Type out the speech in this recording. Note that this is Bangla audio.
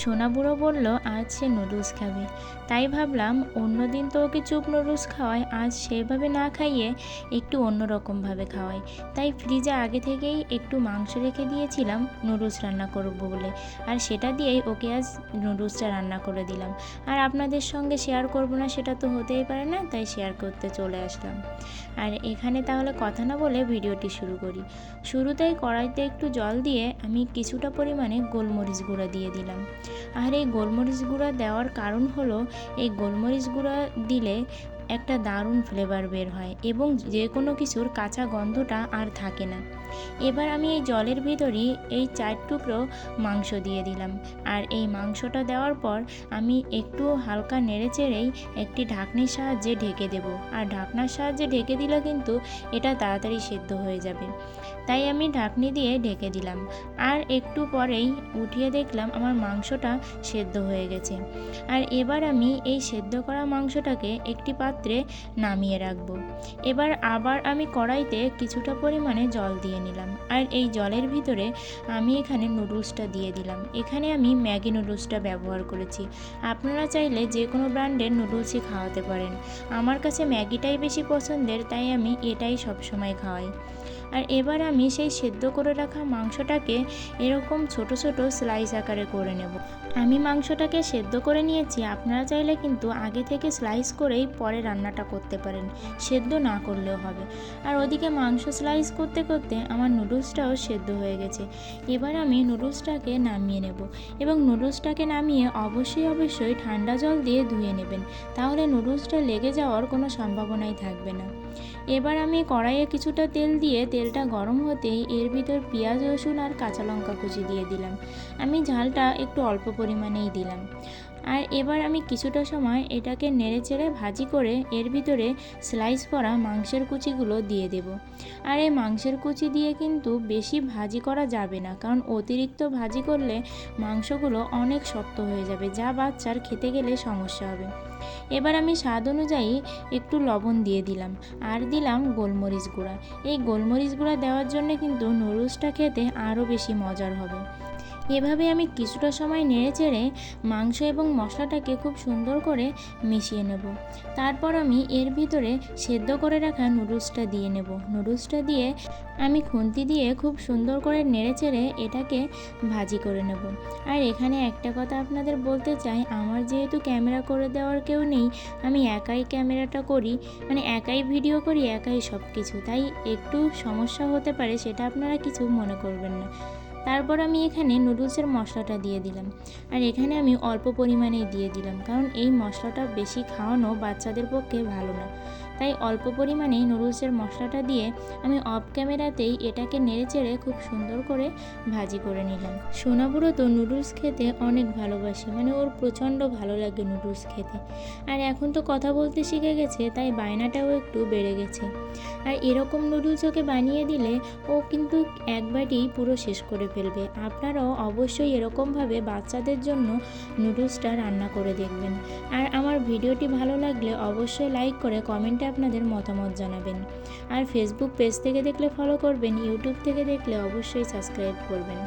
সোনা বুড়ো বলল, আজ সে নুডলস খাবে। তাই ভাবলাম, অন্যদিন তো ওকে চুপ নুডলস খাওয়াই আজ সেভাবে না খাইয়ে একটু অন্যরকমভাবে খাওয়াই তাই ফ্রিজে আগে থেকেই একটু মাংস রেখে দিয়েছিলাম, নুডলস রান্না করব বলে। আর সেটা দিয়েই ওকে আজ নুডলসটা রান্না করে দিলাম। আর আপনাদের সঙ্গে শেয়ার করব না, সেটা তো হতেই পারে না, তাই শেয়ার করতে চলে আসলাম। আর এখানে তাহলে কথা না বলে ভিডিওটি শুরু করি। শুরুতেই কড়াইতে একটু জল দিয়ে আমি কিছুটা পরিমাণে গোলমরিচ গুঁড়া দিয়ে দিলাম। আর এই গোলমরিচ গুঁড়া দেওয়ার কারণ হলো এই গোলমরিচ গুঁড়া দিলে একটা দারুণ ফ্লেভার বের হয় এবং যে কোনো কিছুর কাঁচা গন্ধটা আর থাকে না। এবার আমি এই জলের ভিতরই এই চার টুকরো মাংস দিয়ে দিলাম। আর এই মাংসটা দেওয়ার পর আমি একটু হালকা নেড়েচেড়েই একটি ঢাকনির সাহায্যে ঢেকে দেব। আর ঢাকনার সাহায্যে ঢেকে দিলে কিন্তু এটা তাড়াতাড়ি সেদ্ধ হয়ে যাবে। তাই আমি ঢাকনি দিয়ে ঢেকে দিলাম। আর একটু পরেই উঠিয়ে দেখলাম আমার মাংসটা সেদ্ধ হয়ে গেছে। আর এবার আমি এই সেদ্ধ করা মাংসটাকে একটি পাত্রে নামিয়ে রাখব। এবার আবার আমি কড়াইতে কিছুটা পরিমাণে জল দিয়ে নিলাম। আর এই জলের ভিতরে আমি এখানে নুডলসটা দিয়ে দিলাম। এখানে আমি ম্যাগি নুডলসটা ব্যবহার করেছি। আপনারা চাইলে যে কোনো ব্র্যান্ডের নুডলসই খাওয়াতে পারেন। আমার কাছে ম্যাগিটাই বেশি পছন্দের, তাই আমি এটাই সবসময় খাওয়াই। আর এবার আমি সেই সেদ্ধ করে রাখা মাংসটাকে এরকম ছোট ছোট স্লাইস আকারে করে নেব। আমি মাংসটাকে সেদ্ধ করে নিয়েছি। আপনারা চাইলে কিন্তু আগে থেকে স্লাইস করেই পরে রান্নাটা করতে পারেন, সেদ্ধ না করলেও হবে। আর ওদিকে মাংস স্লাইস করতে করতে আমার নুডলসটাও সেদ্ধ হয়ে গেছে। এবার আমি নুডলসটাকে নামিয়ে নেব এবং নুডলসটাকে নামিয়ে অবশ্যই অবশ্যই ঠান্ডা জল দিয়ে ধুয়ে নেবেন। তাহলে নুডলসটা লেগে যাওয়ার কোনো সম্ভাবনাই থাকবে না। এবার আমি কড়াইয়ে কিছুটা তেল দিয়ে তেলটা গরম হতেই এর ভিতর পেঁয়াজ, রসুন আর কাঁচা লঙ্কা কুচি দিয়ে দিলাম। আমি ঝালটা একটু অল্প পরিমাণেই দিলাম। আর এবার আমি কিছুটা সময় এটাকে নেড়ে চেড়ে ভাজি করে এর ভিতরে স্লাইস করা মাংসের কুচিগুলো দিয়ে দেব। আর এই মাংসের কুচি দিয়ে কিন্তু বেশি ভাজি করা যাবে না, কারণ অতিরিক্ত ভাজি করলে মাংসগুলো অনেক শক্ত হয়ে যাবে, যা বাচ্চার খেতে গেলে সমস্যা হবে। এবার আমি স্বাদ অনুযায়ী একটু লবণ দিয়ে দিলাম, আর দিলাম গোলমরিচ গুঁড়া। এই গোলমরিচ গুঁড়া দেওয়ার জন্য কিন্তু নুডলসটা খেতে আরও বেশি মজার হবে। এভাবে আমি কিছুটা সময় নেড়ে চেড়ে মাংস এবং মশলাটাকে খুব সুন্দর করে মিশিয়ে নেব। তারপর আমি এর ভিতরে সেদ্ধ করে রাখা নুডলসটা দিয়ে নেব। নুডলসটা দিয়ে আমি খুন্তি দিয়ে খুব সুন্দর করে নেড়ে চেড়ে এটাকে ভাজি করে নেব। আর এখানে একটা কথা আপনাদের বলতে চাই, আমার যেহেতু ক্যামেরা করে দেওয়ার কেউ নেই, আমি একাই ক্যামেরাটা করি মানে একাই ভিডিও করি, একাই সব কিছু তাই একটু সমস্যা হতে পারে, সেটা আপনারা কিছু মনে করবেন না। তারপর আমি এখানে নুডলসের মশলাটা দিয়ে দিলাম। আর এখানে আমি অল্প পরিমাণেই দিয়ে দিলাম, কারণ এই মশলাটা বেশি খাওয়ানো বাচ্চাদের পক্ষে ভালো না। তাই অল্প পরিমাণেই নুডলসের মশলাটা দিয়ে আমি অফ ক্যামেরাতেই এটাকে নেড়ে চেড়ে খুব সুন্দর করে ভাজি করে নিলাম। সোনাবুড়ো তো নুডলস খেতে অনেক ভালোবাসে মানে ওর প্রচণ্ড ভালো লাগে নুডলস খেতে। আর এখন তো কথা বলতে শিখে গেছে, তাই বায়নাটাও একটু বেড়ে গেছে। আর এরকম নুডলস ওকে বানিয়ে দিলে ও কিন্তু একবারই পুরো শেষ করে ফেলবে। আপনারাও অবশ্যই এরকমভাবে বাচ্চাদের জন্য নুডলসটা রান্না করে দেখবেন। আর আমার ভিডিওটি ভালো লাগলে অবশ্যই লাইক করে কমেন্টে আপনাদের মতামত জানাবেন। আর ফেসবুক পেজ থেকে দেখলে ফলো করবেন ইউটিউব থেকে দেখলে অবশ্যই সাবস্ক্রাইব করবেন।